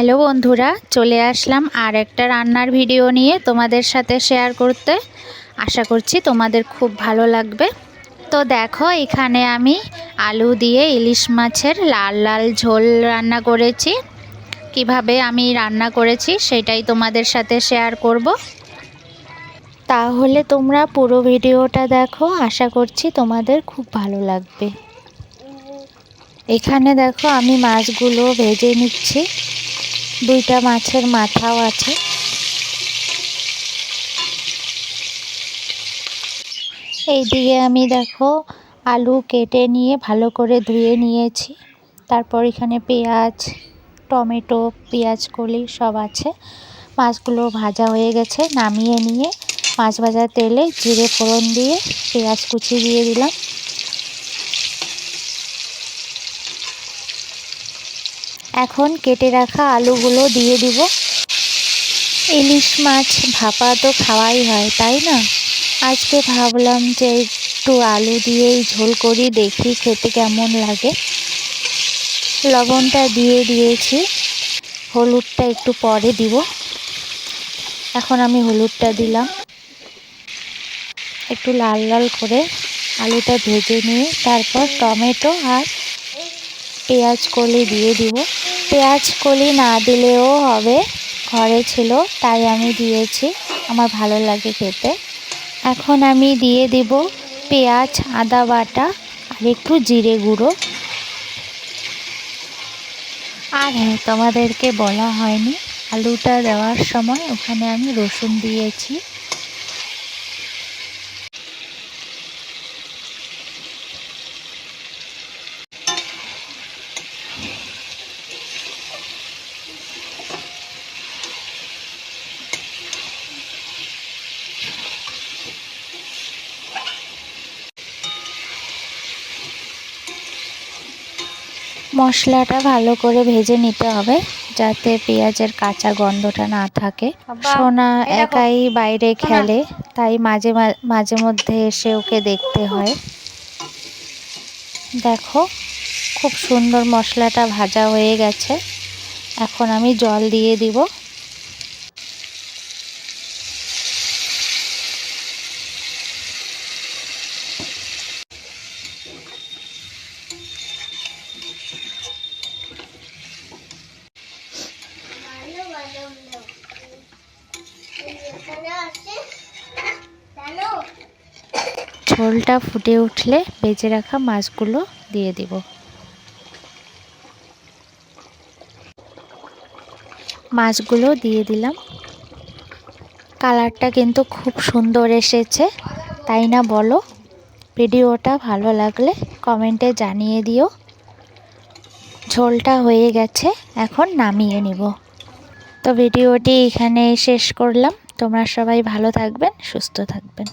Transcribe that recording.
Hello বন্ধুরা, চলে আসলাম আর একটা রান্নার ভিডিও নিয়ে তোমাদের সাথে শেয়ার করতে। আশা করছি তোমাদের খুব ভালো লাগবে। তো দেখো, এখানে আমি আলু দিয়ে ইলিশ মাছের লাল লাল ঝোল রান্না করেছি। কীভাবে আমি রান্না করেছি সেটাই তোমাদের সাথে শেয়ার করব। তাহলে তোমরা পুরো ভিডিওটা দেখো, আশা করছি তোমাদের খুব ভালো লাগবে। এখানে দেখো, আমি মাছগুলো ভেজে নিচ্ছি। দুইটা মাছের মাথাও আছে। এইদিকে আমি দেখো আলু কেটে নিয়ে ভালো করে ধুয়ে নিয়েছি। তারপর এখানে পেঁয়াজ, টমেটো, পেঁয়াজ কলি সব আছে। মাছগুলো ভাজা হয়ে গেছে, নামিয়ে নিয়ে মাছ ভাজার তেলে জিরে ফোড়ন দিয়ে পেঁয়াজ কুচি দিয়ে দিলাম। এখন কেটে রাখা আলুগুলো দিয়ে দিব। ইলিশ মাছ ভাপা তো খাওয়াই হয়, তাই না? আজকে ভাবলাম যে একটু আলু দিয়েই ঝোল করি, দেখি খেতে কেমন লাগে। লবণটা দিয়ে দিয়েছি, হলুদটা একটু পরে দিব। এখন আমি হলুদটা দিলাম। একটু লাল লাল করে আলুটা ভেজে নিয়ে, তারপর টমেটো আর পেঁয়াজ কলি দিয়ে দিব। পেঁয়াজ কলি না দিলেও হবে, ঘরে ছিল, তাই আমি দিয়েছি। আমার ভালো লাগে খেতে। এখন আমি দিয়ে দিব পেঁয়াজ, আদা বাটা আর একটু জিরে গুঁড়ো। আর হ্যাঁ তোমাদেরকে বলা হয়নি, আলুটা দেওয়ার সময় ওখানে আমি রসুন দিয়েছি। মশলাটা ভালো করে ভেজে নিতে হবে যাতে পেঁয়াজের কাঁচা গন্ধটা না থাকে। সোনা একাই বাইরে খেলে তাই মাঝে মাঝে মধ্যে এসে ওকে দেখতে হয়। দেখো খুব সুন্দর মশলাটা ভাজা হয়ে গেছে। এখন আমি জল দিয়ে দিব। ঝোলটা ফুটে উঠলে বেজে রাখা মাছগুলো দিয়ে দিব। মাছগুলো দিয়ে দিলাম। কালারটা কিন্তু খুব সুন্দর এসেছে, তাই না বলো? ভিডিওটা ভালো লাগলে কমেন্টে জানিয়ে দিও। ঝোলটা হয়ে গেছে, এখন নামিয়ে নিব। তো ভিডিওটি এখানে শেষ করলাম। তোমরা সবাই ভালো থাকবেন সুস্থ থাকবেন।